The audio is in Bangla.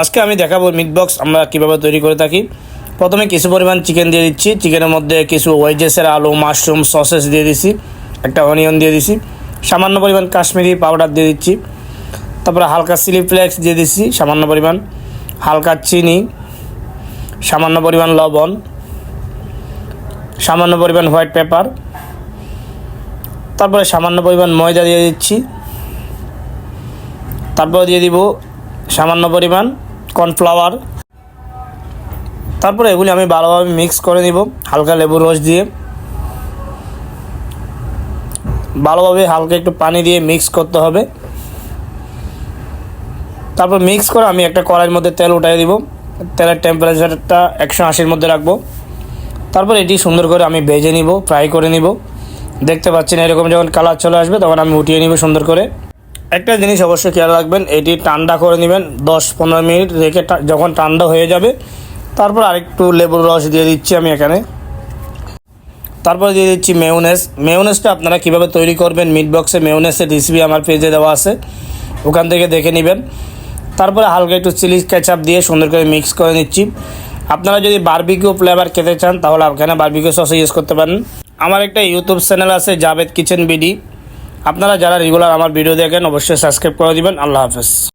আজকে আমি দেখাবো মিট বক্স আমরা কীভাবে তৈরি করে থাকি। প্রথমে কিছু পরিমাণ চিকেন দিয়ে দিচ্ছি। চিকেনের মধ্যে কিছু ওয়েজেসের আলু মাশরুম সসেস দিয়ে দিছি। একটা অনিয়ন দিয়ে দিছি। সামান্য পরিমাণ কাশ্মীরি পাউডার দিয়ে দিচ্ছি। তারপরে হালকা চিলি ফ্লেক্স দিয়ে দিচ্ছি সামান্য পরিমাণ। হালকা চিনি, সামান্য পরিমাণ লবণ, সামান্য পরিমাণ হোয়াইট পেপার তারপরে সামান্য পরিমাণ ময়দা দিয়ে দিচ্ছি। তারপর দিয়ে দিব সামান্য পরিমাণ কর্নফ্লাওয়ার। তারপরে এগুলি আমি ভালোভাবে মিক্স করে নিব, হালকা লেবুর রস দিয়ে। ভালোভাবে হালকা একটু পানি দিয়ে মিক্স করতে হবে। তারপর মিক্স করে আমি একটা কড়াইয়ের মধ্যে তেল উঠাই দিব। তেলের টেম্পারেচারটা একশো আশির মধ্যে রাখব। তারপর এটি সুন্দর করে আমি ভেজে নিব ফ্রাই করে নিব। দেখতে পাচ্ছেন এরকম যখন কালার চলে আসবে, তখন আমি উঠিয়ে নিব সুন্দর করে। একটা জিনিস অবশ্যই খেয়াল রাখবেন, এটি ঠান্ডা করে নেবেন, দশ পনেরো মিনিট রেখে যখন ঠান্ডা হয়ে যাবে, তারপর আরেকটু লেবুর রস দিয়ে দিচ্ছি আমি এখানে। তারপর দিয়ে দিচ্ছি মেয়নেস মেয়নেসটা আপনারা কীভাবে তৈরি করবেন মিট বক্সে মেয়নেসের রেসিপি আমার পেজে দেওয়া আছে, ওখান থেকে দেখে নেবেন। তারপরে হালকা একটু চিলি কেচাপ দিয়ে সুন্দর করে মিক্স করে নিচ্ছি। আপনারা যদি বার্বিকিউ ফ্লেভার খেতে চান, তাহলে এখানে বারবিকিউ সস ইউজ করতে পারেন। আমার একটা ইউটিউব চ্যানেল আছে, জাভেদ কিচেন বিডি। আপনারা যারা রেগুলার আমার ভিডিও দেখেন অবশ্যই সাবস্ক্রাইব করে দিবেন। আল্লাহ হাফেজ।